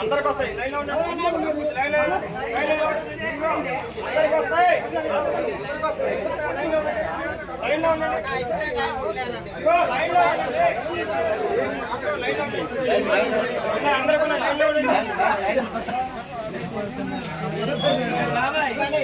అందరూ లైన్లో ఉండండి.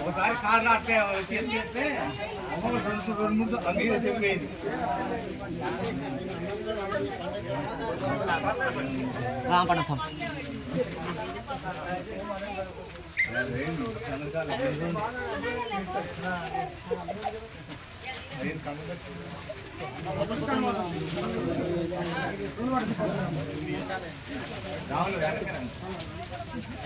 ఒకసారి కార్లు అట్లే చేతి చేస్తే ఒక్కొక్క రెండు రెండు మూడు అంగీర చెప్పేది రావులు వెనకనండి మేసలు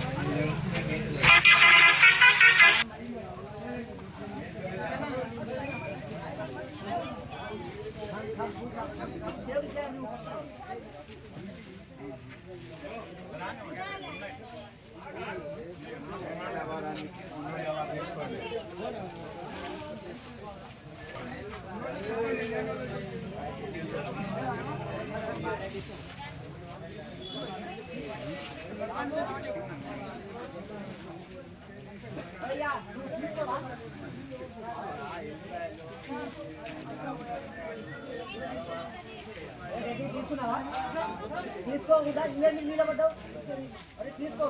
అయ్యా తీసుకో ఇంకా నిలబడ్డావు అరే తీసుకో.